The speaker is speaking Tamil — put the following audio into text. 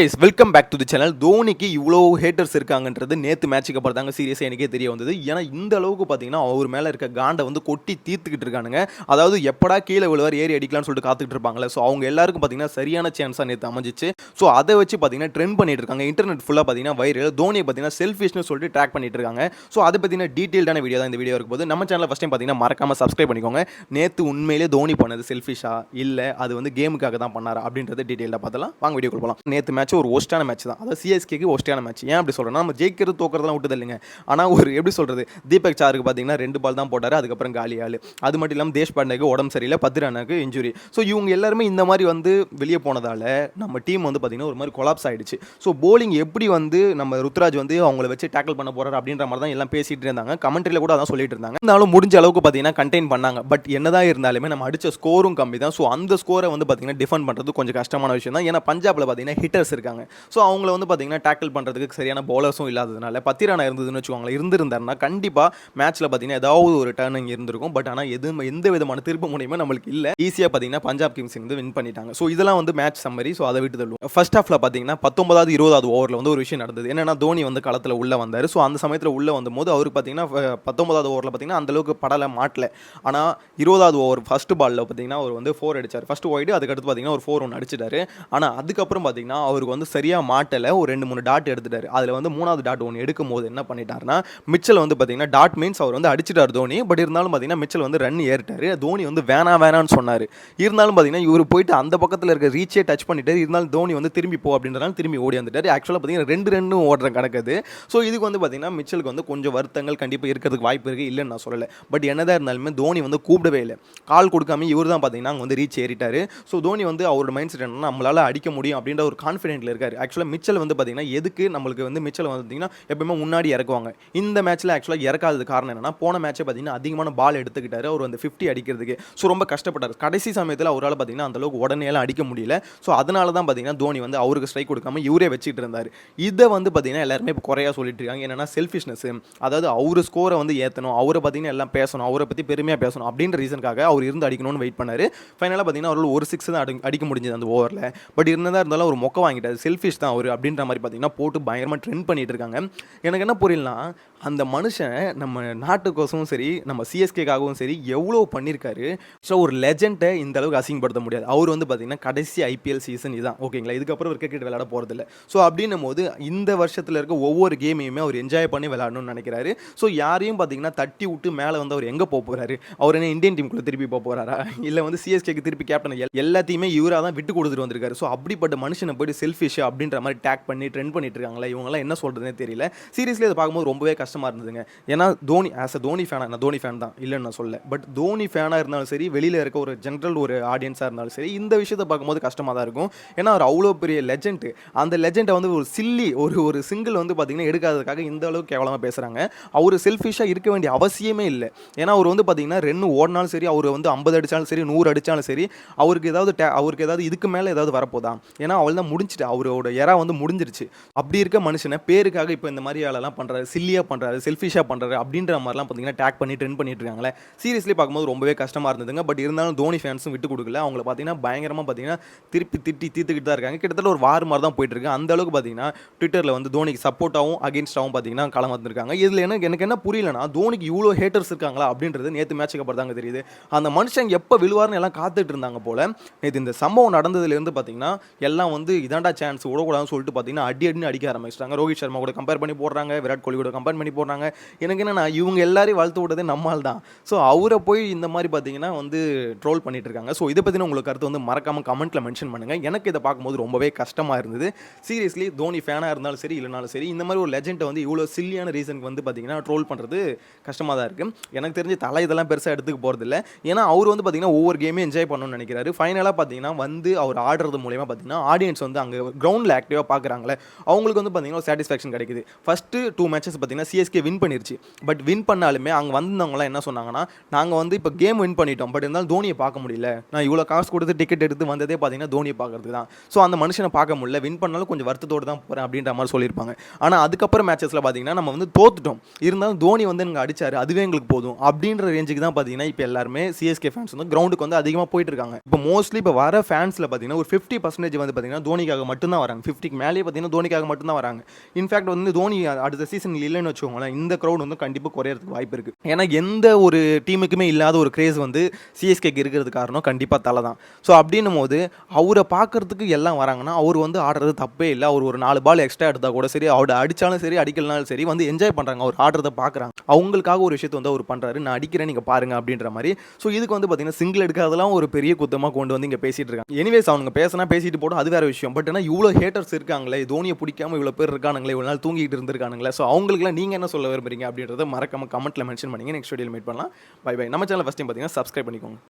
Welcome back to the channel தோனிக்கு இவ்வளோ ஹேட்டர்ஸ் இருக்காங்கன்றது நேற்று மேட்சுக்கு அப்புறம் தாங்க சீரியஸாக எனக்கே தெரிய வந்தது. ஏன்னா இந்த அளவுக்கு பார்த்தீங்கன்னா அவர் மேலே இருக்க காண்டை வந்து கொட்டி தீர்த்துக்கிட்டு இருக்கானுங்க. அதாவது எப்படா கீழே விழுவார் ஏறி அடிக்கலாம்னு சொல்லிட்டு காத்துக்கிட்டு இருப்பாங்களே ஸோ அவங்க எல்லாருக்கும் பார்த்தீங்கன்னா சரியான சான்ஸாக நேற்று அமைஞ்சிச்சு. ஸோ அதை வச்சு பார்த்தீங்கன்னா ட்ரெண்ட் பண்ணிட்டு இருக்காங்க. இன்டர்நெட் ஃபுல்லாக பார்த்தீங்கன்னா வைரல் தோனியை பார்த்தீங்கன்னா செல்ஃபிஷ்னு சொல்லிட்டு ட்ராக் பண்ணிட்டு இருக்காங்க. ஸோ அதை பார்த்தீங்கன்னா டீட்டெயில்டான வீடியோ தான் இந்த வீடியோ இருக்கும் போது நம்ம சேனலில் ஃபஸ்ட் டைம் பார்த்தீங்கன்னா மறக்காம சப்ஸ்கிரைப் பண்ணிக்கோங்க. நேற்று உண்மையிலே தோனி பண்ணது செல்ஃபிஷா இல்லை அது வந்து கேமுக்காக தான் பண்ணாரா? அப்படின்றத டீட்டெயிலாக பார்த்தலாம் வாங்க வீடியோ போகலாம் நேற்று மேட்ச் ஒரு ஒஸ்டான மேட்ச் தான். அதாவது சிஎஸ்கேக்கு ஒஸ்ட்டான மேட்ச் ஏன் அப்படி சொல்கிறேன்னா நம்ம ஜெயிக்கிறது தோக்கிறதுலாம் விட்டது இல்லைங்க. ஆனால் ஒரு எப்படி சொல்கிறது தீபக் சாருக்கு பார்த்தீங்கன்னா ரெண்டு பால் தான் போட்டார். அதுக்கப்புறம் காலி ஆள். அது மட்டும் இல்லாமல் தேஷ் பாண்டேக்கு உடம்பு சரியில்லை. பத்து ரனுக்கு இன்ஜுரி ஸோ இவங்க எல்லாருமே இந்த மாதிரி வந்து வெளியே போனதால் நம்ம டீம் வந்து பார்த்தீங்கன்னா ஒரு மாதிரி கொலாப்ஸ் ஆகிடுச்சு ஸோ போலிங் எப்படி வந்து நம்ம ருத்ராஜ் வந்து அவங்கள வச்சு டேக்கிள் பண்ண போகிறார் அப்படின்ற மாதிரி தான் எல்லாம் பேசிகிட்டு இருந்தாங்க. கமெண்ட்ரியில் கூட அதான் சொல்லிட்டு இருந்தாங்க. இருந்தாலும் முடிஞ்ச அளவுக்கு பார்த்தீங்கன்னா கண்டெயின் பண்ணாங்க. பட் என்னதான் இருந்தாலுமே நம்ம அடித்த ஸ்கோரும் கம்மி தான் ஸோ அந்த ஸ்கோரை வந்து பார்த்தீங்கன்னா டிஃபெண்ட் பண்ணுறது கொஞ்சம் கஷ்டமான விஷயம் தான் ஏன்னா பஞ்சாபில் பார்த்தீங்கன்னா ஹிட்டர்ஸ் இருக்காங்க ஸோ அவங்கள வந்து பார்த்தீங்கன்னா டேக்கிள் பண்ணுறதுக்கு சரியான பவுலர்ஸும் இல்லாததுனால பத்திரானா இருந்ததுன்னு வச்சுக்கோங்களேன் இருந்திருந்தாருன்னா கண்டிப்பாக மேட்ச்சில் பார்த்தீங்கன்னா ஏதாவது ஒரு டர்ன் இங்கே இருந்திருக்கும். பட் ஆனால் எது எந்த விதமான திருப்பு முனையுமே நம்மளுக்கு இல்லை. ஈஸியாக பார்த்தீங்கன்னா பஞ்சாப் கிங்ஸ் வந்து வின் பண்ணிட்டாங்க. ஸோ இதெல்லாம் வந்து மேட்ச் சம்மரி ஸோ அதை விட்டு தள்ளுவோம். ஃபர்ஸ்ட் ஹாஃபில் பார்த்தீங்கன்னா பத்தொன்பதாவது இருபதாவது ஓவரில் வந்து ஒரு விஷயம் நடந்தது. என்னன்னா தோனி வந்து களத்தில் உள்ளே வந்தார். ஸோ அந்த சமயத்தில் உள்ளே வந்தபோது அவருக்கு பார்த்தீங்கன்னா பத்தொன்பதாவது ஓவரில் பார்த்தீங்கன்னா அந்தளவுக்கு படலை மாட்டல. ஆனால் இருபதாவது ஓவர் ஃபர்ஸ்ட் பாலில் பார்த்தீங்கன்னா அவர் வந்து ஃபோர் அடித்தார் ஃபர்ஸ்ட் ஒய்டு அதுக்கடுத்து பார்த்தீங்கன்னா ஒரு ஃபோர் ஒன்று அடிச்சிட்டாரு. ஆனால் அதுக்கப்புறம் பார்த்தீங்கன்னா அவர் அவருக்கு வந்து சரியாக மாட்டலை. ஒரு ரெண்டு மூணு டாட் எடுத்துட்டார். அதில் வந்து மூணாவது டாட் ஒன்று எடுக்கும் போது என்ன பண்ணிட்டாருன்னா மிச்சல் வந்து பார்த்தீங்கன்னா டாட் மீன்ஸ் அவர் வந்து அடிச்சிட்டார் தோனி. பட் இருந்தாலும் பார்த்தீங்கன்னா மிச்சல் வந்து ரன் ஏறிட்டாரு. தோனி வந்து வேணா வேணான்னு சொன்னார். இருந்தாலும் பார்த்தீங்கன்னா இவர் போயிட்டு அந்த பக்கத்தில் இருக்க ரீச்சே டச் பண்ணிட்டார். இருந்தாலும் தோனி வந்து திரும்பி போ அப்படின்றனால திரும்பி ஓடி வந்துட்டார். ஆக்சுவலாக பார்த்தீங்கன்னா ரெண்டு ரெண்டும் ஓடுற கணக்குது ஸோ இதுக்கு வந்து பார்த்தீங்கன்னா மிச்சலுக்கு வந்து கொஞ்சம் வருத்தங்கள் கண்டிப்பாக இருக்கிறதுக்கு வாய்ப்பு இருக்குது இல்லைன்னு நான் சொல்லலை. பட் என்னதான் இருந்தாலுமே தோனி வந்து கூப்பிடவே இல்லை. கால் கொடுக்காம இவர் தான் பார்த்தீங்கன்னா அங்கே வந்து ரீச் ஏறிட்டார். ஸோ தோனி வந்து அவரோட மைண்ட் செட் என்னன்னா நம்மளால அடிக்க முடியும் அப்படின்ற ஒரு கான்ஃபிடென்ட்ல இருக்காரு. ஆக்சுவலாக மிச்சல் வந்து பார்த்தீங்கன்னா எதுக்கு நம்மளுக்கு வந்து மிச்சல் வந்து பார்த்தீங்கன்னா எப்பவுமே முன்னாடி இறக்குவாங்க. இந்த மேட்ச்சில் ஆக்சுவலாக இறக்காதது காரணம் என்னன்னா போன மேட்ச்சை பார்த்தீங்கன்னா அதிகமான பால் எடுத்துக்கிட்டாரு. அவர் வந்து ஃபிஃப்டி அடிக்கிறதுக்கு. ஸோ ரொம்ப கஷ்டப்பட்டார். கடைசி சமயத்தில் அவரால் பார்த்தீங்கன்னா அந்த அளவுக்கு உடனே அடிக்க முடியல. ஸோ அதனால தான் பார்த்தீங்கன்னா தோனி வந்து அவருக்கு ஸ்ட்ரைக் கொடுக்காம இவரே வச்சுட்டு இருந்தார். இதை வந்து பார்த்தீங்கன்னா எல்லாருமே இப்போ குறையா சொல்லிட்டு இருக்காங்க. என்னன்னா செல்ஃபிஷ்னஸ் அதாவது அவர் ஸ்கோரை வந்து ஏற்றணும் அவரை பார்த்தீங்கன்னா எல்லாம் பேசணும். அவரை பற்றி பெருமையாக பேசணும். அப்படின்ற ரீசனுக்காக அவர் இருந்து அடிக்கணும்னு வெயிட் பண்ணார். ஃபைனலாக பார்த்தீங்கன்னா அவரால் ஒரு சிக்ஸ் தான் அடி அடிக்க முடிஞ்சது அந்த ஓவரில் பட் இருந்ததாக இருந்தாலும் ஒரு மொக்க வாங்கிட்டாரு. செல்ஃபிஷ் தான் அவர் அப்படின்ற மாதிரி பார்த்தீங்கன்னா போட்டு பயங்கரமாக ட்ரெண்ட் பண்ணிட்டு இருக்காங்க. எனக்கு என்ன புரியலனா அந்த மனுஷன் நம்ம நாட்டுக்கோசமும் சரி நம்ம சிஎஸ்கேக்காகவும் சரி எவ்வளோ பண்ணியிருக்காரு ஸோ ஒரு லெஜெண்டை இந்த அளவுக்கு அசிங்கப்படுத்த முடியாது. அவர் வந்து பார்த்திங்கன்னா கடைசி ஐபிஎல் சீசன் இதுதான். ஓகேங்களா இதுக்கப்புறம் ஒரு கிரிக்கெட் விளையாட போகிறதில்ல ஸோ அப்படின்னும் போது இந்த வருஷத்தில் இருக்க ஒவ்வொரு கேமையுமே அவர் என்ஜாய் பண்ணி விளையாடணும்னு நினைக்கிறாரு. ஸோ யாரையும் பார்த்தீங்கன்னா தட்டி விட்டு மேலே வந்து அவர் எங்கே போக போகிறாரு அவர் என்ன இந்தியன் டீமுக்குள்ளே திருப்பி போக போகிறாரா இல்லை வந்து சிஎஸ்கேக்கு திருப்பி கேப்டன் எல்லாத்தையுமே இவராக தான் விட்டு கொடுத்துட்டு வந்திருக்காரு. ஸோ அப்படிப்பட்ட மனுஷனை போயிட்டு செல்ஃபிஷ் அப்படின்ற மாதிரி டேக் பண்ணி ட்ரெண்ட் பண்ணிட்டு இருக்காங்களா இவங்கெல்லாம் என்ன சொல்கிறதுனே தெரியல. சீரியஸ்லி அதை பார்க்கும்போது ரொம்பவே கஷ்டம். கஷ்டமாக இருந்ததுங்க. ஏன்னா தோனி ஆஸ் அ தோனி ஃபேனாக நான் தோனி ஃபேன் தான். இல்லைன்னு நான் சொல்ல பட் தோனி ஃபேனாக இருந்தாலும் சரி வெளியில் இருக்க ஒரு ஜென்ரல் ஒரு ஆடியன்ஸாக இருந்தாலும் சரி இந்த விஷயத்தை பார்க்கும்போது கஷ்டமாக தான் இருக்கும். ஏன்னா அவர் அவ்வளோ பெரிய லெஜெண்ட் அந்த லெஜெண்டை வந்து ஒரு சில்லி ஒரு ஒரு சிங்கிள் வந்து பார்த்தீங்கன்னா எடுக்காததுக்காக இந்த அளவுக்கு கேவலமாக பேசுகிறாங்க அவர் செல்ஃபிஷாக இருக்க வேண்டிய அவசியமே இல்லை. ஏன்னா அவர் வந்து பார்த்தீங்கன்னா ரெண்டு ஓடினாலும் சரி அவர் வந்து ஐம்பது அடித்தாலும் சரி நூறு அடித்தாலும் சரி அவருக்கு ஏதாவது டே அவருக்கு ஏதாவது இதுக்கு மேலே ஏதாவது வரப்போதா? ஏன்னா அவள் தான் முடிஞ்சிட்டு அவரோட இறா வந்து முடிஞ்சிருச்சு. அப்படி இருக்க மனுஷனை பேருக்காக இப்போ இந்த மாதிரி வேலைலாம் பண்ணுறாரு சில்லியாக பண்ணுறாரு செல்ஃபிஷாக பண்ணுறாரு அப்படின்ற மாதிரிலாம் பார்த்தீங்கன்னா டேக் பண்ணி ட்ரெண்ட் பண்ணிட்டு இருக்காங்களே. சீரியஸ்லி பார்க்கும்போது ரொம்பவே கஷ்டமாக இருந்ததுங்க. பட் இருந்தாலும் தோனி ஃபேன்ஸும் விட்டு கொடுக்கல. அவங்கள பார்த்தீங்கன்னா பயங்கரமாக பார்த்தீங்கன்னா திருப்பி திட்டி தீர்த்துக்கிட்டு தான் இருக்காங்க. கிட்டத்தட்ட ஒரு வார் மாதிரி தான் போயிட்டு இருக்கு. அந்த அளவுக்கு பார்த்தீங்கன்னா ட்விட்டரில் வந்து தோனிக்கு சப்போர்ட்டாகவும் அகேன்ஸ்டாகவும் பார்த்தீங்கன்னா களம் வந்திருக்காங்க. இதில் எனக்கு எனக்கு என்ன புரியலனா தோனிக்கு இவ்வளோ ஹேட்டர்ஸ் இருக்காங்களா அப்படின்றது நேற்று மேட்சுக்கு அப்புறம் தாங்க தெரியுது. அந்த மனுஷன் எப்போ விழுவார்னு எல்லாம் காத்துட்டு இருந்தாங்க போல நேற்று இந்த சம்பவம் நடந்ததுலேருந்து பார்த்தீங்கன்னா எல்லாம் வந்து இதாண்டா சான்ஸ் விடக்கூடாதுன்னு சொல்லிட்டு பார்த்தீங்கன்னா அடி அடின்னு அடிக்க ஆரம்பிச்சிட்டாங்க. ரோஹித் சர்மா கூட கம்பேர் பண்ணி போடுறாங்க. விராட் கோலி கூட கம்பேர் பண்ணி போடுறாங்க எனக்கு என்னன்னா இவங்க எல்லாரையும் வளர்த்து விட்டதே நம்மால் தான். ஸோ அவரை போய் இந்த மாதிரி பார்த்தீங்கன்னா வந்து ட்ரோல் பண்ணிட்டு இருக்காங்க. ஸோ இதை பற்றின உங்களுக்கு கருத்து வந்து மறக்காம கமெண்ட்டில் மென்ஷன் பண்ணுங்க. எனக்கு இதை பார்க்கும்போது ரொம்பவே கஷ்டமாக இருந்தது. சீரியஸ்லி தோனி ஃபேனாக இருந்தாலும் சரி இல்லைனாலும் சரி இந்த மாதிரி ஒரு லெஜெண்டை வந்து இவ்வளோ சில்லியான ரீசனுக்கு வந்து பார்த்தீங்கன்னா ட்ரோல் பண்ணுறது கஷ்டமாக தான் இருக்குது எனக்கு தெரிஞ்சு தலை இதெல்லாம் பெருசாக எடுத்துக்க போகிறதில்ல ஏன்னா அவர் வந்து பார்த்தீங்கன்னா ஒவ்வொரு கேமையும் என்ஜாய் பண்ணணும்னு நினைக்கிறாரு. ஃபைனலாக பார்த்தீங்கன்னா வந்து அவர் ஆடுறது மூலயமா பார்த்தீங்கன்னா ஆடியன்ஸ் வந்து அங்கே கிரவுண்டில் ஆக்டிவாக பார்க்குறாங்களே அவங்களுக்கு வந்து பார்த்தீங்கன்னா சாட்டிஸ்ஃபேக்ஷன் கிடைக்குது. ஃபஸ்ட்டு டூ மேட்சஸ் பார்த்தீங்கன்னா சிஎஸ்கே வின் பண்ணிருச்சு. பட் வின் பண்ணாலுமே அங்கே வந்தவங்களாம் என்ன சொன்னாங்கன்னா நாங்கள் வந்து இப்போ கேம் வின் பண்ணிட்டோம். பட் இருந்தாலும் தோனியை பார்க்க முடியல. நான் இவ்வளோ காசு கொடுத்து டிக்கெட் எடுத்து வந்ததே பார்த்தீங்கன்னா தோனியை பார்க்கறதுக்கு தான். ஸோ அந்த மனுஷனை பார்க்க முடியல. வின் பண்ணாலும் கொஞ்சம் வருத்தத்தோடு தான் போகிறேன் அப்படின்ற மாதிரி சொல்லியிருப்பாங்க. ஆனால் அதுக்கப்புறம் மேட்சஸில் பார்த்தீங்கன்னா நம்ம வந்து தோத்துட்டோம். இருந்தாலும் தோனி வந்து எனக்கு அடிச்சார். அதுவே எங்களுக்கு போதும். அப்படின்ற ரேஞ்சுக்கு தான் பார்த்தீங்கன்னா இப்போ எல்லாருமே சிஎஸ்கே ஃபேன்ஸ் வந்து கிரவுண்டுக்கு வந்து அதிகமாக போயிட்டு இருக்காங்க. இப்போ மோஸ்ட்லி இப்போ வர ஃபேன்ஸில் பார்த்தீங்கன்னா ஒரு ஃபிஃப்டி பர்சன்டேஜ் வந்து பார்த்தீங்கன்னா தோனிக்காக மட்டும்தான் வராங்க. ஃபிஃப்டிக்கு மேலேயே பார்த்தீங்கன்னா தோனிக்காக மட்டும்தான் வராங்க. இன்ஃபேக்ட் வந்து தோனி அடுத்த சீசன் இல்லைன்னு வச்சுக்கோங்களேன் இந்த க்ரௌட் வந்து கண்டிப்பாக குறையறதுக்கு வாய்ப்பு இருக்குது ஏன்னா எந்த ஒரு டீமுக்குமே இல்லாத ஒரு கிரேஸ் வந்து சிஎஸ்கேக்கு இருக்கிறது காரணம் கண்டிப்பாக தலை தான். ஸோ அப்படின்னும் போது அவரை பார்க்கறதுக்கு எல்லாம் வராங்கன்னா அவர் வந்து ஆடுறது தப்பே இல்லை. அவர் ஒரு நாலு பால் எக்ஸ்ட்ரா எடுத்தால் கூட சரி அவரை அடித்தாலும் சரி அடிக்கலனாலும் சரி வந்து என்ஜாய் பண்ணுறாங்க அவர் ஆடுறதை பார்க்குறாங்க. அவங்களுக்காக ஒரு விஷயத்தை வந்து அவர் பண்ணுறாரு நான் அடிக்கிறேன் நீங்கள் பாருங்க அப்படின்ற மாதிரி. ஸோ இதுக்கு வந்து பார்த்தீங்கன்னா சிங்கிள் எடுக்காதெல்லாம் ஒரு பெரிய குத்தமாக கொண்டு வந்து இங்கே பேசிகிட்டு இருக்காங்க. எனிவேஸ் அவங்க பேசினா பேசிட்டு போடும் அது வேற விஷயம். பட் ஆனால் இவ்வளோ ஹேட்டர்ஸ் இருக்காங்களே தோனியை பிடிக்காம இவ்வளோ பேர் இருக்கானுங்களே இவ்வளோ நாள் தூங்கிட்டு இருந்திருக்கானுங்களே. ஸோ அவங்களுக்குலாம் நீங்கள் என்ன சொல்ல விரும்புறீங்க அப்படின்றத மறக்காம கமெண்ட்டில் மென்ஷன் பண்ணிங்க. நெக்ஸ்ட் வீடியோவில் மீட் பண்ணலாம். பை பை நம்ம சேனல் ஃபஸ்ட் டைம் பார்த்தீங்கன்னா சப்ஸ்கிரைப் பண்ணிக்கோங்க.